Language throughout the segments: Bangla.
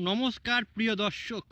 নমস্কার প্রিয় দর্শক।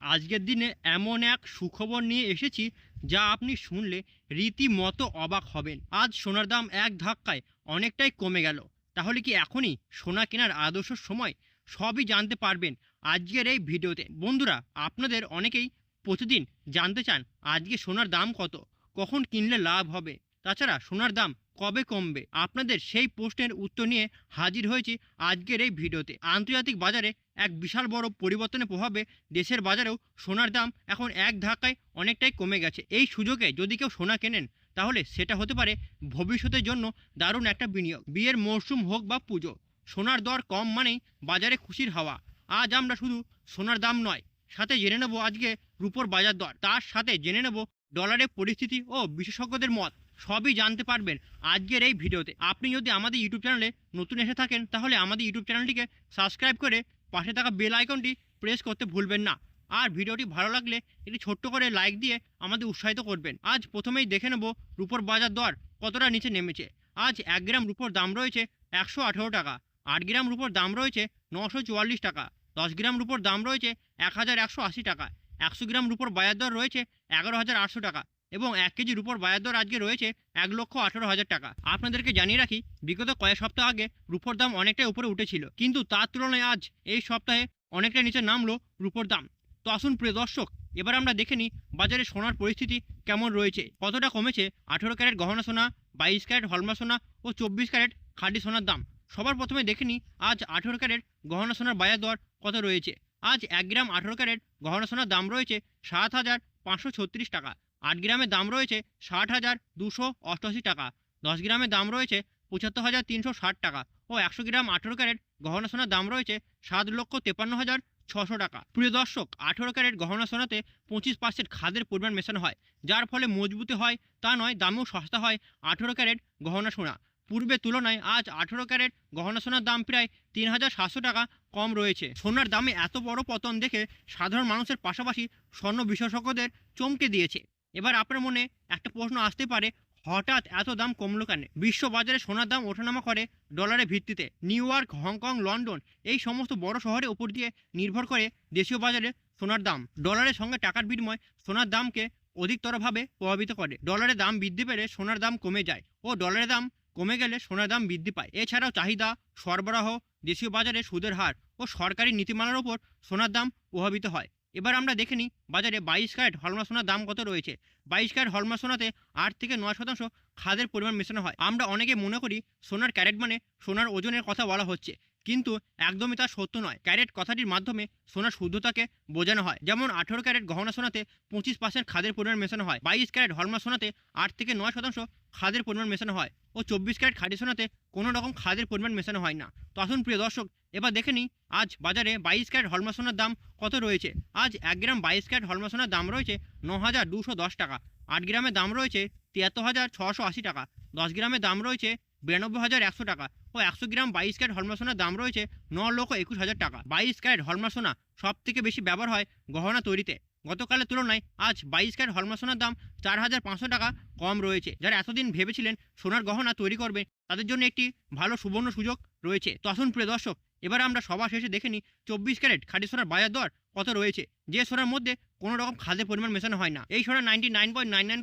আজকের দিনে এমন এক সুখবর নিয়ে এসেছি যা আপনি শুনলে রীতিমতো অবাক হবেন। আজ সোনার দাম এক ধাক্কায় অনেকটাই কমে গেল। তাহলে কি এখনই সোনা কেনার আদর্শ সময়? সবই জানতে পারবেন আজকের এই ভিডিওতে। বন্ধুরা, আপনাদের অনেকেই প্রতিদিন জানতে চান আজকে সোনার দাম কত? কখন কিনলে লাভ হবে? তাছাড়া সোনার দাম কবে কমবে? আপনাদের সেই প্রশ্নের উত্তর নিয়ে হাজির হয়েছি আজকের এই ভিডিওতে। আন্তর্জাতিক বাজারে এক বিশাল বড় পরিবর্তনের প্রভাবে দেশের বাজারেও সোনার দাম এখন এক ধাক্কায় অনেকটাই কমে গেছে। এই সুযোগে যদি কেউ সোনা কেনেন, তাহলে সেটা হতে পারে ভবিষ্যতের জন্য দারুণ একটা বিনিয়োগ। বিয়ের মরশুম হোক বা পুজো, সোনার দর কম মানেই বাজারে খুশির হাওয়া। আজ আমরা শুধু সোনার দাম নয়, সাথে জেনে নেব আজকে রুপোর বাজার দর। তার সাথে জেনে নেব ডলারের পরিস্থিতি ও বিশেষজ্ঞদের মত। সবই জানতে পারবেন আজকের এই ভিডিওতে। আপনি যদি আমাদের ইউটিউব চ্যানেলে নতুন এসে থাকেন, তাহলে আমাদের ইউটিউব চ্যানেলটিকে সাবস্ক্রাইব করে পাশে থাকা বেল আইকনটি প্রেস করতে ভুলবেন না। আর ভিডিওটি ভালো লাগলে একটি ছোট্ট করে লাইক দিয়ে আমাদের উৎসাহিত করবেন। আজ প্রথমেই দেখে নেব রুপোর বাজার দর কতটা নিচে নেমেছে। আজ এক গ্রাম রুপোর দাম রয়েছে একশো আঠেরো টাকা, আট গ্রাম রুপোর দাম রয়েছে নশো চুয়াল্লিশ টাকা, দশ গ্রাম রুপোর দাম রয়েছে এক হাজার একশো আশি টাকা, একশো গ্রাম রুপোর বাজার দর রয়েছে এগারো হাজার আটশো টাকা। এবং এক কেজি রুপোর বাজার দর আজকে রয়েছে এক লক্ষ আঠেরো হাজার টাকা। আপনাদেরকে জানিয়ে রাখি, বিগত কয়েক সপ্তাহ আগে রুপোর দাম অনেকটাই উপরে উঠেছিল। কিন্তু তার তুলনায় আজ এই সপ্তাহে অনেকটা নিচে নামলো রুপোর দাম। তো আসুন প্রিয় দর্শক, এবার আমরা দেখে নিই বাজারে সোনার পরিস্থিতি কেমন রয়েছে। কতটা কমেছে? আঠেরো ক্যারেট গহনা সোনা, বাইশ ক্যারেট হলমা সোনা ও চব্বিশ ক্যারেট খাঁটি সোনার দাম। সবার প্রথমে দেখে নিই আজ আঠেরো ক্যারেট গহনা সোনার বাজার দর কত রয়েছে। আজ এক গ্রাম আঠেরো ক্যারেট গহনা সোনার দাম রয়েছে সাত হাজার পাঁচশো ছত্রিশ টাকা। আট গ্রামের দাম রয়েছে ষাট হাজার দুশো অষ্টআশি টাকা, দশ গ্রামের দাম রয়েছে পঁচাত্তর হাজার তিনশো ষাট টাকা ও একশো গ্রাম আঠেরো ক্যারেট গহনা সোনার দাম রয়েছে সাত লক্ষ তেপান্ন হাজার ছশো টাকা। প্রিয় দর্শক, আঠেরো ক্যারেট গহনা সোনাতে পঁচিশ পার্সেন্ট খাদের পরিমাণ মেশানো হয়, যার ফলে মজবুতি হয়, তা নয়, দামেও সস্তা হয় আঠেরো ক্যারেট গহনা সোনা। পূর্বে তুলনায় আজ আঠেরো ক্যারেট গহনা সোনার দাম প্রায় তিন হাজার সাতশো টাকা কম রয়েছে। সোনার দামে এত বড় পতন দেখে সাধারণ মানুষের পাশাপাশি স্বর্ণ বিশেষজ্ঞদের চমকে দিয়েছে। এবার আপনার মনে একটা প্রশ্ন আসতে পারে, হঠাৎ এত দাম কমলো কেন? বিশ্ব বাজারে সোনার দাম ওঠানামা করে ডলারের ভিত্তিতে। নিউ ইয়র্ক, হংকং, লন্ডন এই সমস্ত বড় শহরের উপর দিয়ে নির্ভর করে দেশীয় বাজারে সোনার দাম। ডলারের সঙ্গে টাকার বিনিময় সোনার দামকে অধিকতরভাবে প্রভাবিত করে। ডলারের দাম বৃদ্ধি পেলে সোনার দাম কমে যায় ও ডলারের দাম কমে গেলে সোনার দাম বৃদ্ধি পায়। এছাড়াও চাহিদা, সরবরাহ, দেশীয় বাজারে সুদের হার ও সরকারি নীতিমালার ওপর সোনার দাম প্রভাবিত হয়। এবার আমরা দেখে নিই বাজারে বাইশ ক্যারেট হলমা সোনার দাম কত রয়েছে। বাইশ ক্যারেট হলমা সোনাতে আট থেকে নয় শতাংশ খাদের পরিমাণ মেশানো হয়। আমরা অনেকে মনে করি সোনার ক্যারেট মানে সোনার ওজনের কথা বলা হচ্ছে। কিন্তু একদমই তা সত্য নয়। ক্যারেট কথাটির মাধ্যমে সোনার শুদ্ধতাকে বোঝানো হয়। যেমন আঠেরো ক্যারেট গহনা সোনাতে পঁচিশ পার্সেন্ট খাদের পরিমাণ মেশানো হয়। বাইশ ক্যারেট হলমা সোনাতে আট থেকে নয় শতাংশ খাদের পরিমাণ মেশানো হয় ও চব্বিশ ক্যারেট খাঁটি সোনাতে কোনো রকম খাদের পরিমাণ মেশানো হয় না। তো আসুন প্রিয় দর্শক, এবার দেখে নিই, আজ বাজারে বাইশ ক্যারেট হলমা সোনার দাম কত রয়েছে? আজ এক গ্রাম বাইশ ক্যারেট হলমা সোনার দাম রয়েছে ন হাজার দুশো দশ টাকা। আট গ্রামের দাম রয়েছে তিয়াত্তর হাজার ছশো আশি টাকা। দশ গ্রামের দাম রয়েছে বিরানব্বই হাজার একশো টাকা ও একশো গ্রাম বাইশ ক্যারেট হলমা সোনার দাম রয়েছে ন লক্ষ একুশ হাজার টাকা। বাইশ ক্যারেট হলমা সোনা সব থেকে বেশি ব্যবহার হয় গহনা তৈরিতে। গতকালের তুলনায় আজ বাইশ ক্যারেট হলমা সোনার দাম চার হাজার পাঁচশো টাকা কম রয়েছে। যারা এতদিন ভেবেছিলেন সোনার গহনা তৈরি করবে, তাদের জন্য একটি ভালো সুবর্ণ সুযোগ রয়েছে। তো আসুন প্রিয় দর্শক, এবার আমরা সবার শেষে দেখে নিই চব্বিশ ক্যারেট খাঁটি সোনার বাজার দর কত রয়েছে। যে সোনার মধ্যে কোনো রকম খাদের পরিমাণ মেশানো হয় না। এই সোনা ninety nine point nine nine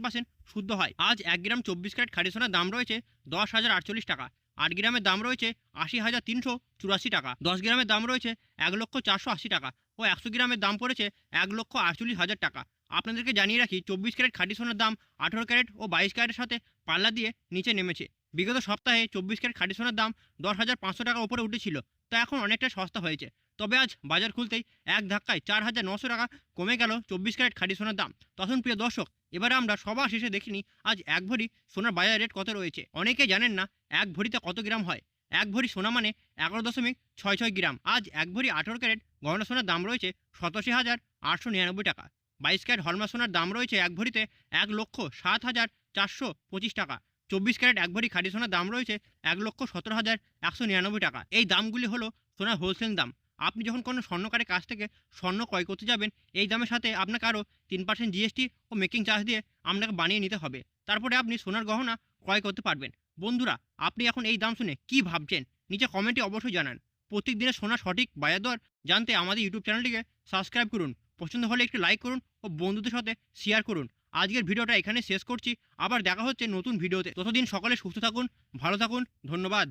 শুদ্ধ হয়। আজ এক গ্রাম চব্বিশ ক্যারেট খাঁটি সোনার দাম রয়েছে দশ হাজার আটচল্লিশ টাকা। আট গ্রামের দাম রয়েছে আশি হাজার তিনশো চুরাশি টাকা। দশ গ্রামের দাম রয়েছে এক লক্ষ চারশো আশি টাকা ও একশো গ্রামের দাম পড়েছে এক লক্ষ আটচল্লিশ হাজার টাকা। আপনাদেরকে জানিয়ে রাখি, চব্বিশ ক্যারেট খাঁটি সোনার দাম আঠেরো ক্যারেট ও বাইশ ক্যারেটের সাথে পাল্লা দিয়ে নিচে নেমেছে। বিগত সপ্তাহে চব্বিশ ক্যারেট খাঁটি সোনার দাম দশ হাজার পাঁচশো টাকা উপরে উঠেছিল। তা এখন অনেকটা সস্তা হয়েছে। তবে আজ বাজার খুলতেই এক ধাক্কায় চার হাজার নশো টাকা কমে গেল চব্বিশ ক্যারেট খাঁটি সোনার দাম। তখন প্রিয় দর্শক, এবারে আমরা সবার শেষে দেখিনি আজ এক ভরি সোনার বাজার রেট কত রয়েছে। অনেকে জানেন না এক ভরিতে কত গ্রাম হয়। এক ভরি সোনা মানে এগারো দশমিক ছয় ছয় গ্রাম। আজ এক ভরি আঠেরো ক্যারেট গহনা সোনার দাম রয়েছে সতাশি হাজার আটশো নিরানব্বই টাকা। বাইশ ক্যারেট হলমা সোনার দাম রয়েছে এক ভরিতে এক লক্ষ সাত হাজার চারশো পঁচিশ টাকা। চব্বিশ ক্যারেট এক ভরি খাঁটি সোনার দাম রয়েছে এক লক্ষ সতেরো হাজার একশো নিরানব্বই টাকা। এই দামগুলি হলো সোনার হোলসেল দাম। আপনি যখন কোনো স্বর্ণকারের কাছ থেকে স্বর্ণ ক্রয় করতে যাবেন, এই দামের সাথে আপনাকে আরও তিন পার্সেন্ট জিএসটি ও মেকিং চার্জ দিয়ে আপনাকে বানিয়ে নিতে হবে। তারপরে আপনি সোনার গহনা ক্রয় করতে পারবেন। বন্ধুরা, আপনি এখন এই দাম শুনে কি ভাবছেন? নিচে কমেন্টে অবশ্যই জানান। প্রত্যেক দিনের সোনা সঠিক বাজার দর জানতে আমাদের ইউটিউব চ্যানেলটিকে সাবস্ক্রাইব করুন। পছন্দ হলে একটি লাইক করুন ও বন্ধুদের সাথে শেয়ার করুন। আজকের ভিডিওটা এখানে শেষ করছি। আবার দেখা হচ্ছে নতুন ভিডিওতে। ততদিন সকলে সুস্থ থাকুন, ভালো থাকুন। ধন্যবাদ।